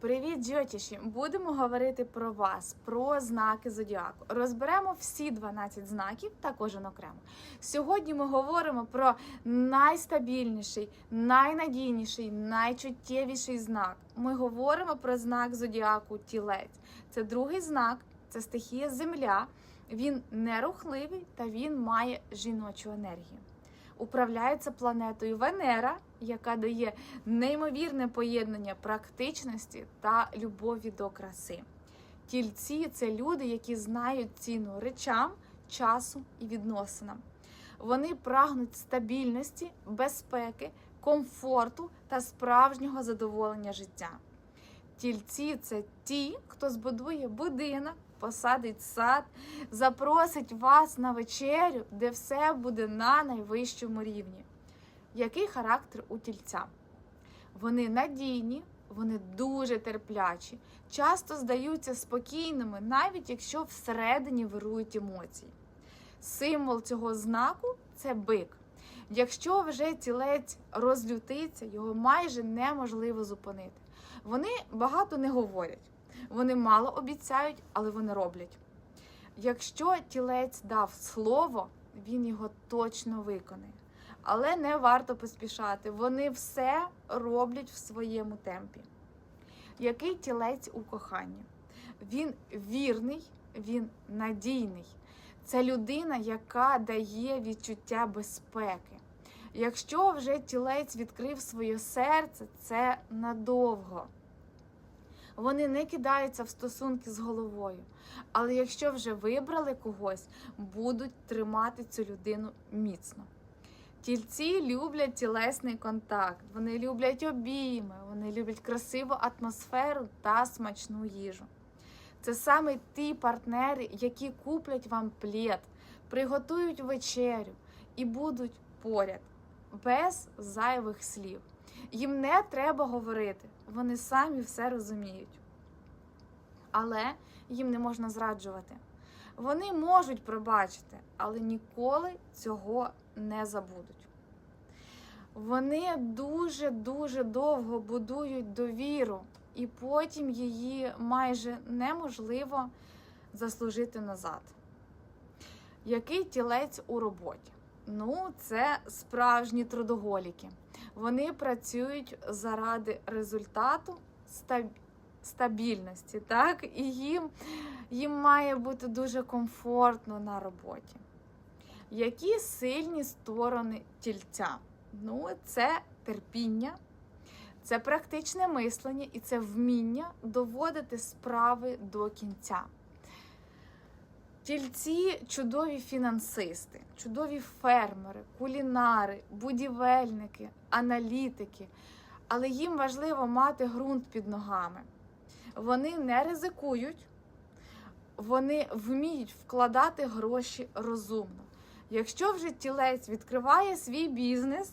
Привіт, джотіші! Будемо говорити про вас, про знаки зодіаку. Розберемо всі 12 знаків та кожен окремо. Сьогодні ми говоримо про найстабільніший, найнадійніший, найчуттєвіший знак. Ми говоримо про знак зодіаку тілець. Це другий знак, це стихія Земля. Він нерухливий та він має жіночу енергію. Управляється планетою Венера, яка дає неймовірне поєднання практичності та любові до краси. Тільці це люди, які знають ціну речам, часу і відносинам. Вони прагнуть стабільності, безпеки, комфорту та справжнього задоволення життя. Тільці це ті, хто збудує будинок, посадить сад, запросить вас на вечерю, де все буде на найвищому рівні. Який характер у тільця? Вони надійні, вони дуже терплячі, часто здаються спокійними, навіть якщо всередині вирують емоції. Символ цього знаку це бик. Якщо вже тілець розлютиться, його майже неможливо зупинити. Вони багато не говорять, вони мало обіцяють, але вони роблять. Якщо тілець дав слово, він його точно виконає. Але не варто поспішати. Вони все роблять в своєму темпі. Який тілець у коханні? Він вірний, він надійний. Це людина, яка дає відчуття безпеки. Якщо вже тілець відкрив своє серце, це надовго. Вони не кидаються в стосунки з головою. Але якщо вже вибрали когось, будуть тримати цю людину міцно. Тільці люблять тілесний контакт, вони люблять обійми, вони люблять красиву атмосферу та смачну їжу. Це саме ті партнери, які куплять вам плід, приготують вечерю і будуть поряд, без зайвих слів. Їм не треба говорити, вони самі все розуміють. Але їм не можна зраджувати. Вони можуть пробачити, але ніколи цього не забудуть. Вони дуже-дуже довго будують довіру, і потім її майже неможливо заслужити назад. Який тілець у роботі? Ну, це справжні трудоголіки. Вони працюють заради результату стабільності, так? І їм, їм має бути дуже комфортно на роботі. Які сильні сторони тільця? Ну, це терпіння, це практичне мислення і це вміння доводити справи до кінця. Тільці чудові фінансисти, чудові фермери, кулінари, будівельники, аналітики, але їм важливо мати ґрунт під ногами. Вони не ризикують, вони вміють вкладати гроші розумно. Якщо вже тілець відкриває свій бізнес,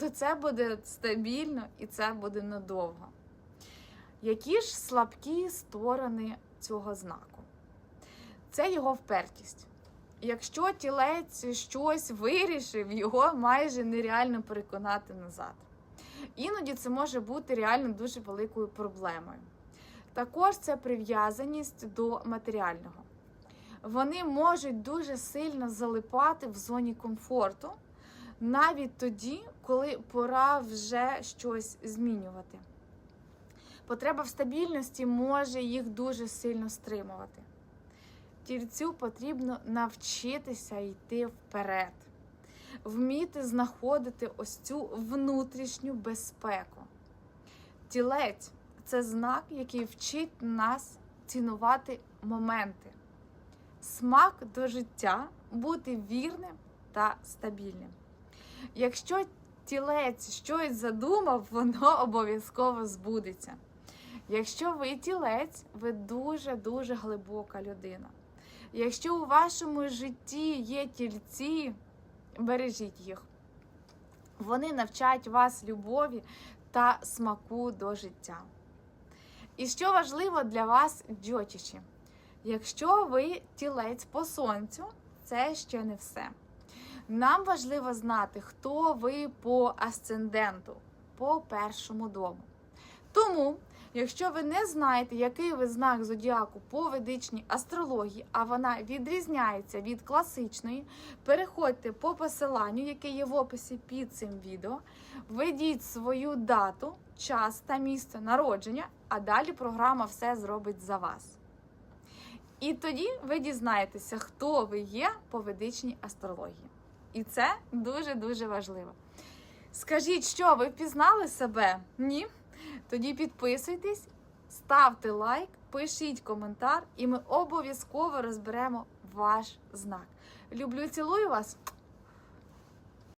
то це буде стабільно і це буде надовго. Які ж слабкі сторони цього знаку? Це його впертість. Якщо тілець щось вирішив, його майже нереально переконати назад. Іноді це може бути реально дуже великою проблемою. Також це прив'язаність до матеріального. Вони можуть дуже сильно залипати в зоні комфорту, навіть тоді, коли пора вже щось змінювати. Потреба в стабільності може їх дуже сильно стримувати. Тільцю потрібно навчитися йти вперед, вміти знаходити ось цю внутрішню безпеку. Тілець це знак, який вчить нас цінувати моменти, смак до життя, бути вірним та стабільним. Якщо тілець щось задумав, воно обов'язково збудеться. Якщо ви тілець, ви дуже-дуже глибока людина. Якщо у вашому житті є тільці, бережіть їх. Вони навчають вас любові та смаку до життя. І що важливо для вас, джотіші? Якщо ви тілець по сонцю, це ще не все. Нам важливо знати, хто ви по асценденту, по першому дому. Тому Якщо ви не знаєте, який ви знак зодіаку по ведичній астрології, а вона відрізняється від класичної, переходьте по посиланню, яке є в описі під цим відео, введіть свою дату, час та місце народження, а далі програма все зробить за вас. І тоді ви дізнаєтеся, хто ви є по ведичній астрології. І це дуже-дуже важливо. Скажіть, що ви впізнали себе? Ні? Тоді підписуйтесь, ставте лайк, пишіть коментар, і ми обов'язково розберемо ваш знак. Люблю, цілую вас!